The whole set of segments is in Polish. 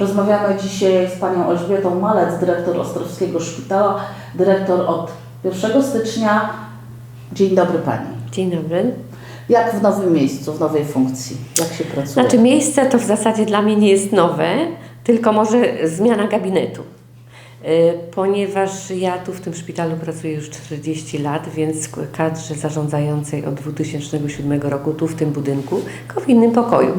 Rozmawiamy dzisiaj z panią Elżbietą Malec, dyrektor Ostrowskiego Szpitala, dyrektor od 1 stycznia. Dzień dobry pani. Dzień dobry. Jak w nowym miejscu, w nowej funkcji? Jak się pracuje? Znaczy miejsce to w zasadzie dla mnie nie jest nowe, tylko może zmiana gabinetu. Y, Ponieważ ja tu w tym szpitalu pracuję już 40 lat, więc kadrze zarządzającej od 2007 roku tu w tym budynku, tylko w innym pokoju.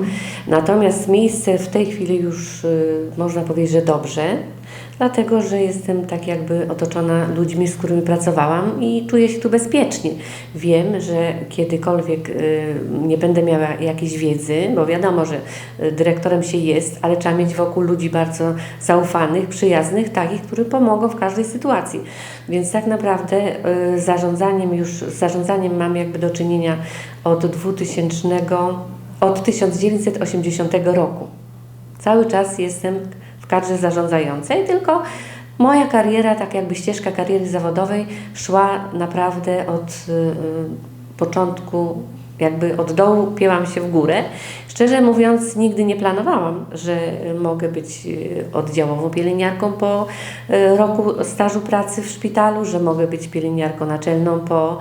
Natomiast miejsce w tej chwili już y, można powiedzieć, że dobrze, dlatego że jestem tak jakby otoczona ludźmi, z którymi pracowałam i czuję się tu bezpiecznie. Wiem, że kiedykolwiek y, nie będę miała jakiejś wiedzy, bo wiadomo, że y, dyrektorem się jest, ale trzeba mieć wokół ludzi bardzo zaufanych, przyjaznych, takich, którzy pomogą w każdej sytuacji. Więc tak naprawdę y, zarządzaniem już, zarządzaniem mam jakby do czynienia od 2000, od 1980 roku. Cały czas jestem kadrze zarządzającej, tylko moja kariera, tak jakby ścieżka kariery zawodowej szła naprawdę od y, y, początku, jakby od dołu pięłam się w górę. Szczerze mówiąc, nigdy nie planowałam, że mogę być y, oddziałową pielęgniarką po y, roku stażu pracy w szpitalu, że mogę być pielęgniarką naczelną po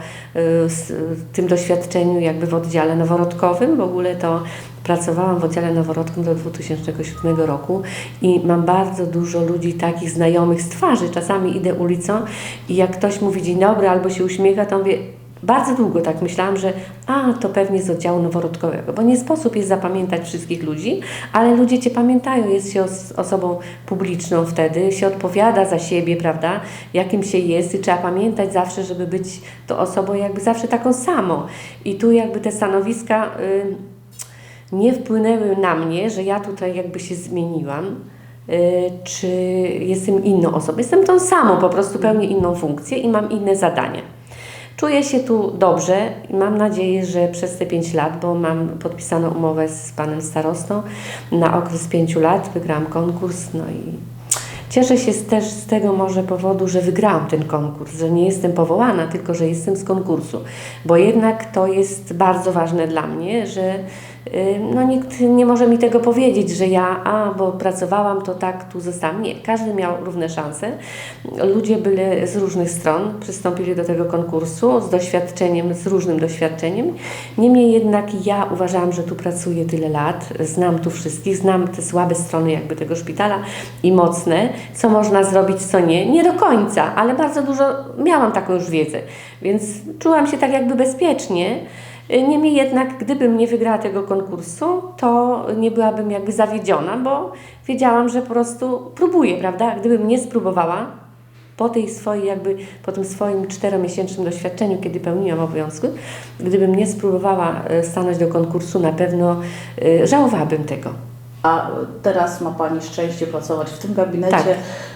s- tym doświadczeniu jakby w oddziale noworodkowym. W ogóle to Pracowałam w oddziale noworodkim do 2007 roku i mam bardzo dużo ludzi takich znajomych z twarzy. Czasami idę ulicą i jak ktoś mówi dzień dobry albo się uśmiecha, to mówię, bardzo długo tak myślałam, że a, to pewnie z oddziału noworodkowego, bo nie sposób jest zapamiętać wszystkich ludzi, ale ludzie Cię pamiętają, jest się os- osobą publiczną wtedy, się odpowiada za siebie, prawda, jakim się jest i trzeba pamiętać zawsze, żeby być tą osobą jakby zawsze taką samą. I tu jakby te stanowiska... Y, nie wpłynęły na mnie, że ja tutaj jakby się zmieniłam, y, czy jestem inną osobą. Jestem tą samą, po prostu pełnię inną funkcję i mam inne zadania. Czuję się tu dobrze i mam nadzieję, że przez te 5 lat, bo mam podpisaną umowę z panem starostą na okres 5 lat, wygrałam konkurs, no i Cieszę się też z tego może powodu, że wygrałam ten konkurs, że nie jestem powołana, tylko że jestem z konkursu, bo jednak to jest bardzo ważne dla mnie, że no, nikt nie może mi tego powiedzieć, że ja, a bo pracowałam, to tak tu zostałam. Nie, każdy miał równe szanse. Ludzie byli z różnych stron, przystąpili do tego konkursu z doświadczeniem, z różnym doświadczeniem. Niemniej jednak ja uważałam, że tu pracuję tyle lat, znam tu wszystkich, znam te słabe strony jakby tego szpitala i mocne, co można zrobić, co nie. Nie do końca, ale bardzo dużo miałam taką już wiedzę, więc czułam się tak jakby bezpiecznie. Niemniej jednak, gdybym nie wygrała tego konkursu, to nie byłabym jakby zawiedziona, bo wiedziałam, że po prostu próbuję, prawda? Gdybym nie spróbowała, po tej swojej jakby, po tym swoim czteromiesięcznym doświadczeniu, kiedy pełniłam obowiązki, gdybym nie spróbowała e, stanąć do konkursu, na pewno e, żałowałabym tego. A teraz ma Pani szczęście pracować w tym gabinecie. Tak.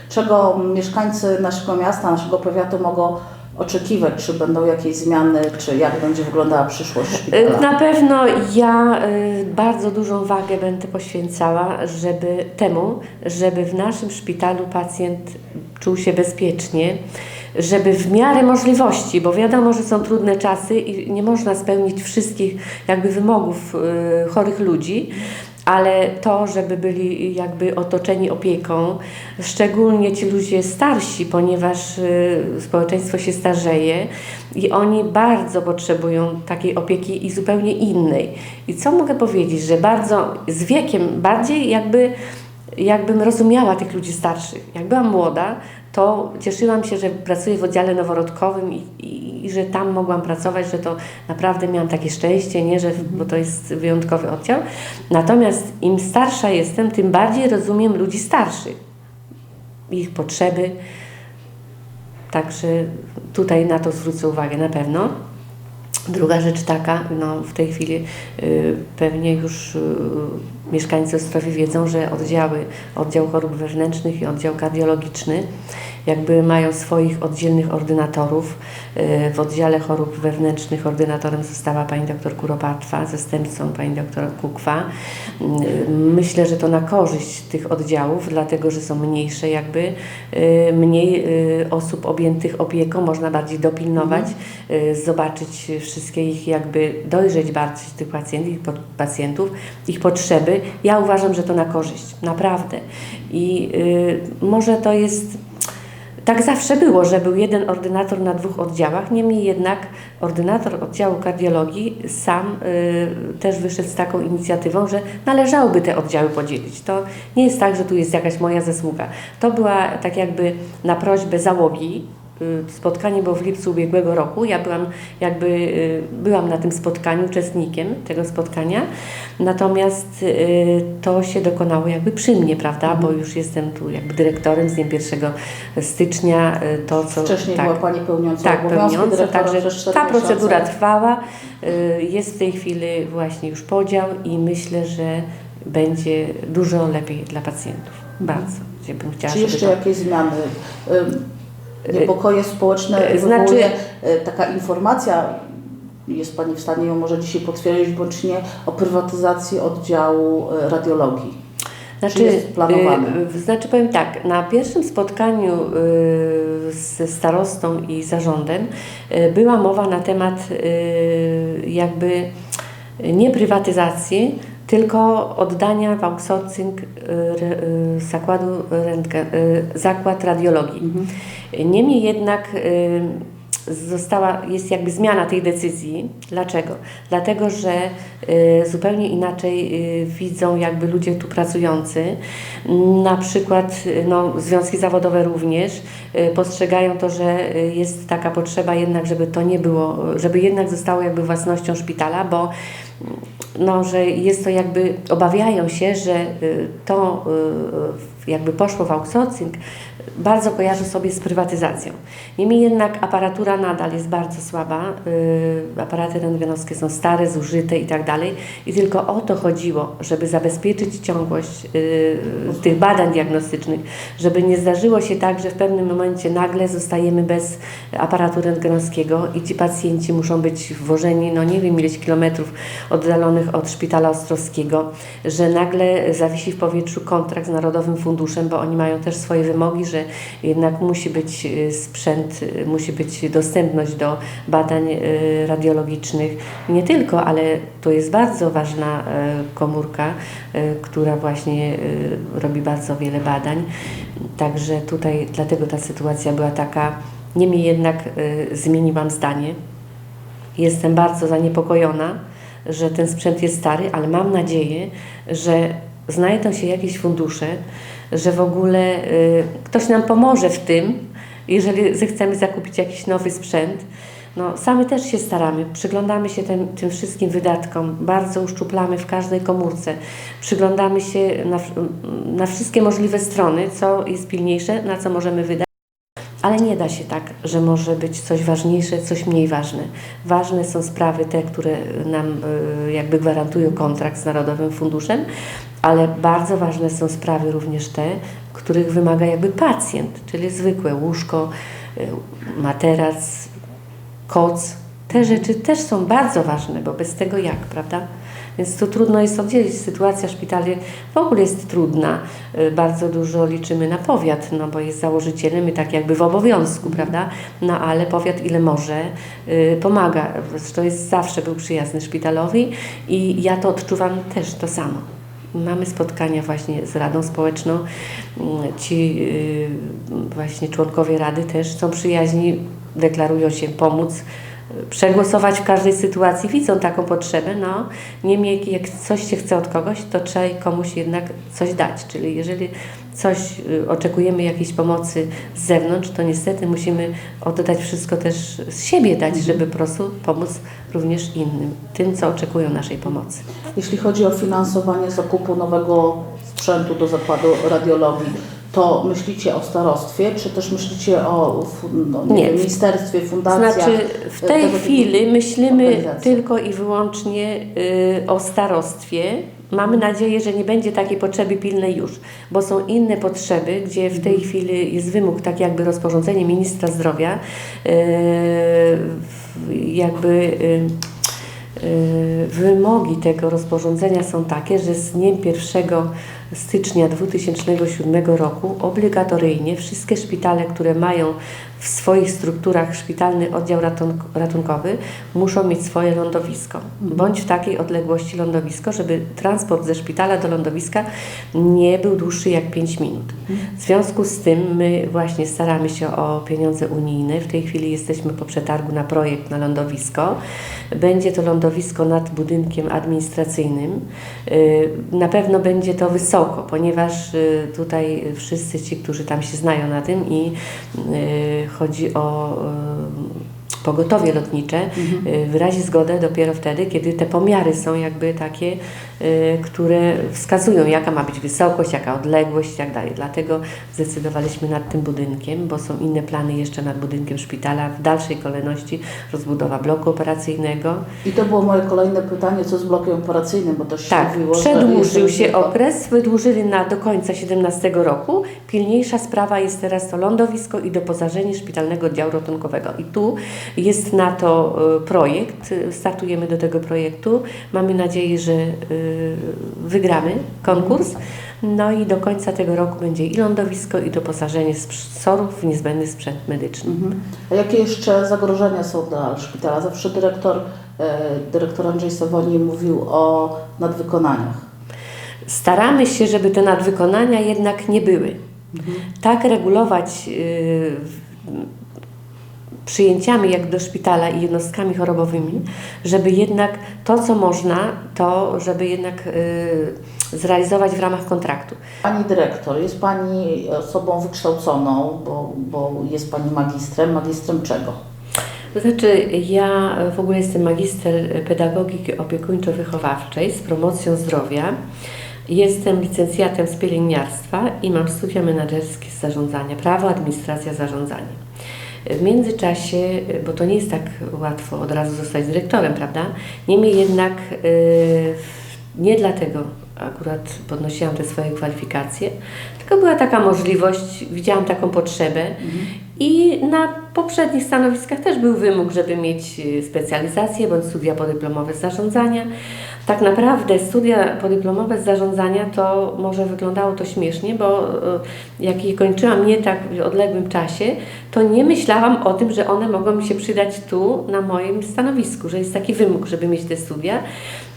Czego mieszkańcy naszego miasta, naszego powiatu mogą oczekiwać? Czy będą jakieś zmiany, czy jak będzie wyglądała przyszłość szpitala? E, Na pewno ja e, bardzo dużą wagę będę poświęcała żeby temu, żeby w naszym szpitalu pacjent czuł się bezpiecznie, żeby w miarę możliwości, bo wiadomo, że są trudne czasy i nie można spełnić wszystkich jakby wymogów e, chorych ludzi, ale to, żeby byli jakby otoczeni opieką, szczególnie ci ludzie starsi, ponieważ y, społeczeństwo się starzeje i oni bardzo potrzebują takiej opieki i zupełnie innej. I co mogę powiedzieć, że bardzo z wiekiem bardziej jakby jakbym rozumiała tych ludzi starszych. Jak byłam młoda, to cieszyłam się, że pracuję w oddziale noworodkowym i, i, i że tam mogłam pracować, że to naprawdę miałam takie szczęście, nie, że, bo to jest wyjątkowy oddział. Natomiast im starsza jestem, tym bardziej rozumiem ludzi starszych, ich potrzeby. Także tutaj na to zwrócę uwagę na pewno. Druga rzecz taka, no w tej chwili y, pewnie już y, mieszkańcy Ostrowi wiedzą, że oddziały, oddział chorób wewnętrznych i oddział kardiologiczny jakby mają swoich oddzielnych ordynatorów. Y, w oddziale chorób wewnętrznych ordynatorem została pani doktor Kuropatwa, zastępcą pani doktor Kukwa. Y, myślę, że to na korzyść tych oddziałów, dlatego że są mniejsze jakby, y, mniej osób objętych opieką, można bardziej dopilnować, zobaczyć wszystkie ich jakby, dojrzeć bardziej tych pacjentów, pacjentów, ich potrzeby. Ja uważam, że to na korzyść, naprawdę. I y, może to jest. Tak zawsze było, że był jeden ordynator na dwóch oddziałach, niemniej jednak ordynator oddziału kardiologii sam y, też wyszedł z taką inicjatywą, że należałoby te oddziały podzielić. To nie jest tak, że tu jest jakaś moja zasługa. To była tak jakby na prośbę załogi. Y, Spotkanie było w lipcu ubiegłego roku. Ja byłam jakby y, byłam na tym spotkaniu, uczestnikiem tego spotkania. Natomiast y, to się dokonało jakby przy mnie, prawda? Bo już jestem tu jakby dyrektorem z dniem 1 stycznia. To, co Wcześniej tak, była Pani pełniąca tak, pełniąca, także ta procedura trwała. Jest w tej chwili właśnie już podział i myślę, że będzie dużo lepiej dla pacjentów. Bardzo. Gdzie bym chciała, Czy jeszcze to... jakieś zmiany? Ym, Niepokoje społeczne wywołuje znaczy- y, taka informacja, jest Pani w stanie ją może dzisiaj potwierdzić bądź nie, o prywatyzacji oddziału radiologii. Znaczy, jest planowane? znaczy powiem tak, na pierwszym spotkaniu ze starostą i zarządem była mowa na temat jakby nie prywatyzacji, tylko oddania w outsourcing y, y, zakładu rentgen, y, zakład radiologii. Niemniej jednak została, jest jakby zmiana tej decyzji. Dlaczego? Dlatego, że y, zupełnie inaczej y, widzą jakby ludzie tu pracujący. Na przykład y, no, związki zawodowe również postrzegają to, że jest taka potrzeba jednak, żeby to nie było, żeby jednak zostało jakby własnością szpitala, bo no, że jest to jakby, obawiają się, że to jakby poszło w outsourcing, bardzo kojarzy sobie z prywatyzacją. Niemniej jednak aparatura nadal jest bardzo słaba, y, aparaty rentgenowskie są stare, zużyte i tak dalej i tylko o to chodziło, żeby zabezpieczyć ciągłość y, tych badań diagnostycznych, żeby nie zdarzyło się tak, że w pewnym momencie nagle zostajemy bez aparatu rentgenowskiego i ci pacjenci muszą być wwożeni, no nie wiem ileś kilometrów oddalonych od szpitala ostrowskiego, że nagle zawisi w powietrzu kontrakt z Narodowym Funduszem, bo oni mają też swoje wymogi, że jednak musi być y, sprzęt, y, musi być dostępność do badań y, radiologicznych. Nie tylko, ale to jest bardzo ważna komórka, która właśnie robi bardzo wiele badań. Także tutaj dlatego ta sytuacja była taka. Niemniej jednak zmieniłam zdanie. Jestem bardzo zaniepokojona, że ten sprzęt jest stary, ale mam nadzieję, że znajdą się jakieś fundusze, że w ogóle y, ktoś nam pomoże w tym, jeżeli zechcemy zakupić jakiś nowy sprzęt. No, sami też się staramy, przyglądamy się tym, tym wszystkim wydatkom, bardzo uszczuplamy w każdej komórce, przyglądamy się na, na wszystkie możliwe strony, co jest pilniejsze, na co możemy wydać. Ale nie da się tak, że może być coś ważniejsze, coś mniej ważne. Ważne są sprawy te, które nam y, jakby gwarantują kontrakt z Narodowym Funduszem, ale bardzo ważne są sprawy również te, których wymaga jakby pacjent, czyli zwykłe łóżko, y, materac, koc. Te rzeczy też są bardzo ważne, bo bez tego jak, prawda? Więc tu trudno jest oddzielić. Sytuacja szpitali w ogóle jest trudna. Y, Bardzo dużo liczymy na powiat, no bo jest założycielem i tak jakby w obowiązku, prawda? No ale powiat ile może y, pomaga. Zresztą jest zawsze był przyjazny szpitalowi i ja to odczuwam też to samo. Mamy spotkania właśnie z Radą Społeczną. Ci y, właśnie członkowie Rady też są przyjaźni, deklarują się pomóc, przegłosować w każdej sytuacji, widzą taką potrzebę. No, niemniej jak coś się chce od kogoś, to trzeba komuś jednak coś dać. Czyli jeżeli coś y, oczekujemy jakiejś pomocy z zewnątrz, to niestety musimy oddać wszystko też z siebie dać, żeby po prostu pomóc również innym, tym, co oczekują naszej pomocy. Jeśli chodzi o finansowanie zakupu nowego sprzętu do zakładu radiologii, to myślicie o starostwie, czy też myślicie o no, nie Nie. Wiem, ministerstwie, fundacjach? Znaczy, w tej tego typu chwili myślimy tylko i wyłącznie y, o starostwie. Mamy nadzieję, że nie będzie takiej potrzeby pilnej już, bo są inne potrzeby, gdzie w tej chwili jest wymóg, tak jakby rozporządzenie ministra zdrowia, y, jakby y, y, wymogi tego rozporządzenia są takie, że z dniem 1 stycznia 2007 roku obligatoryjnie wszystkie szpitale, które mają w swoich strukturach szpitalny oddział ratun- ratunkowy muszą mieć swoje lądowisko, bądź w takiej odległości lądowisko, żeby transport ze szpitala do lądowiska nie był dłuższy jak 5 minut. W związku z tym my właśnie staramy się o pieniądze unijne. W tej chwili jesteśmy po przetargu na projekt na lądowisko. Będzie to lądowisko nad budynkiem administracyjnym. Y, Na pewno będzie to ponieważ y, tutaj wszyscy ci, którzy tam się znają na tym i y, chodzi o pogotowie lotnicze, y, wyrazi zgodę dopiero wtedy, kiedy te pomiary są jakby takie, y, które wskazują, jaka ma być wysokość, jaka odległość i tak dalej. Dlatego zdecydowaliśmy nad tym budynkiem, bo są inne plany jeszcze nad budynkiem szpitala. W dalszej kolejności rozbudowa bloku operacyjnego. I to było moje kolejne pytanie, co z blokiem operacyjnym, bo to się Tak, mówiło, przedłużył się tylko- okres, wydłużyli na do końca 17 roku. Pilniejsza sprawa jest teraz to lądowisko i doposażenie szpitalnego oddziału ratunkowego. I tu jest na to y, projekt, startujemy do tego projektu. Mamy nadzieję, że y, wygramy konkurs. No i do końca tego roku będzie i lądowisko, i doposażenie SOR-ów w niezbędny sprzęt medyczny. Mhm. A jakie jeszcze zagrożenia są dla szpitala? Zawsze dyrektor, e, dyrektor Andrzej Sawoni mówił o nadwykonaniach. Staramy się, żeby te nadwykonania jednak nie były. Tak regulować y, przyjęciami jak do szpitala i jednostkami chorobowymi, żeby jednak to, co można, to żeby jednak y, zrealizować w ramach kontraktu. Pani dyrektor, jest Pani osobą wykształconą, bo, bo jest Pani magistrem. Magistrem czego? To znaczy, ja w ogóle jestem magister pedagogiki opiekuńczo-wychowawczej z promocją zdrowia. Jestem licencjatem z pielęgniarstwa i mam studia menedżerskie z zarządzania, prawo, administracja, zarządzanie. W międzyczasie, bo to nie jest tak łatwo od razu zostać dyrektorem, prawda? Niemniej jednak y, nie dlatego akurat podnosiłam te swoje kwalifikacje, tylko była taka możliwość, widziałam taką potrzebę i na poprzednich stanowiskach też był wymóg, żeby mieć y, specjalizację bądź studia podyplomowe z zarządzania. Tak naprawdę studia podyplomowe z zarządzania to może wyglądało to śmiesznie, bo y, jak je kończyłam nie tak w odległym czasie, to nie myślałam o tym, że one mogą mi się przydać tu na moim stanowisku, że jest taki wymóg, żeby mieć te studia,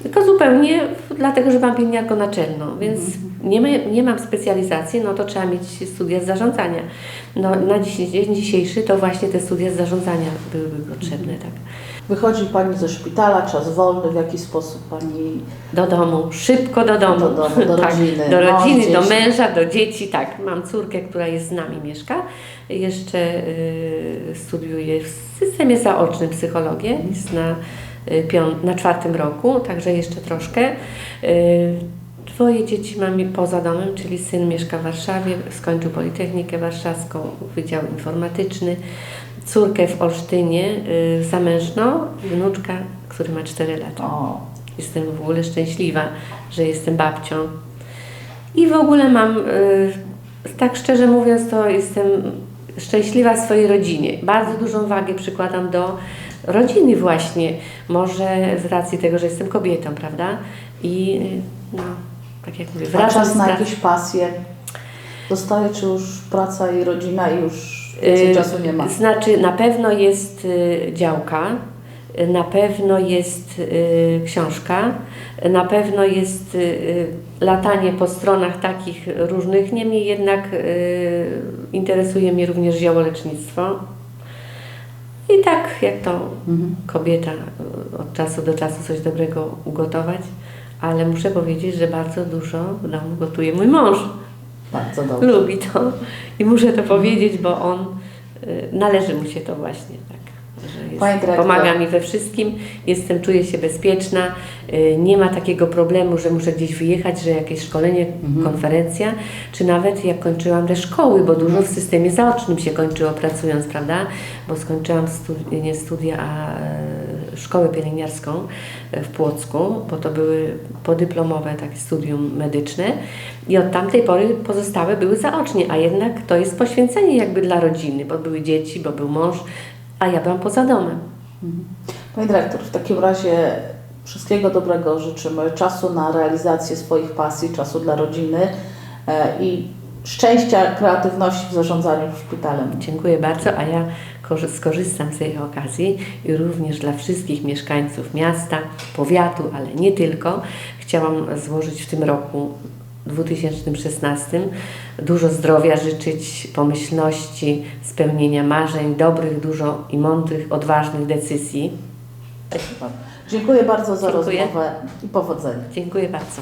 tylko zupełnie dlatego, że mam pielęgniarkę naczelną, więc nie, ma, nie mam specjalizacji, no to trzeba mieć studia z zarządzania. No, na dziś, dzień dzisiejszy to właśnie te studia z zarządzania byłyby potrzebne, tak. Wychodzi Pani ze szpitala, czas wolny, w jaki sposób Pani... Do domu, szybko do domu. Do domu, do tak, rodziny. do No, rodziny, do męża, do dzieci, tak. Mam córkę, która jest z nami, mieszka. Jeszcze y, studiuje w systemie zaocznym psychologię. Jest na, y, pią- na czwartym roku, także jeszcze troszkę. Y, Dwoje dzieci mam poza domem, czyli syn mieszka w Warszawie, skończył Politechnikę Warszawską, Wydział Informatyczny. Córkę w Olsztynie, y, zamężną, wnuczka, który ma 4 lata. O, Jestem w ogóle szczęśliwa, że jestem babcią. I w ogóle mam, y, tak szczerze mówiąc, to jestem szczęśliwa w swojej rodzinie. Bardzo dużą wagę przykładam do rodziny właśnie. Może z racji tego, że jestem kobietą, prawda? I y, no, tak jak mówię, a wracam czas z na jakieś pasje zostaje, czy już praca i rodzina i już więcej Y, czasu nie ma? Znaczy, na pewno jest y, działka, na pewno jest y, książka, na pewno jest latanie po stronach takich różnych, niemniej jednak interesuje mnie również ziołolecznictwo. I tak jak to Mhm. kobieta od czasu do czasu coś dobrego ugotować, ale muszę powiedzieć, że bardzo dużo w domu gotuje mój mąż Bardzo dobrze. lubi to i muszę to powiedzieć, bo on y, należy mu się to właśnie tak. Jest, pomaga mi we wszystkim, jestem, czuję się bezpieczna, y, nie ma takiego problemu, że muszę gdzieś wyjechać, że jakieś szkolenie, Mhm. konferencja, czy nawet jak kończyłam te szkoły, bo dużo w systemie zaocznym się kończyło pracując, prawda? Bo skończyłam studi- nie studia, a szkołę pielęgniarską e, w Płocku, bo to były podyplomowe takie studium medyczne i od tamtej pory pozostałe były zaocznie, a jednak to jest poświęcenie jakby dla rodziny, bo były dzieci, bo był mąż, a ja byłam poza domem. Pani dyrektor, w takim razie wszystkiego dobrego życzymy. Czasu na realizację swoich pasji, czasu dla rodziny e, i szczęścia, kreatywności w zarządzaniu szpitalem. Dziękuję bardzo, a ja korzy- skorzystam z tej okazji i również dla wszystkich mieszkańców miasta, powiatu, ale nie tylko, chciałam złożyć w tym roku 2016 dużo zdrowia życzyć, pomyślności, spełnienia marzeń, dobrych, dużo i mądrych, odważnych decyzji. Dziękuję bardzo za Dziękuję. rozmowę i powodzenia. Dziękuję bardzo.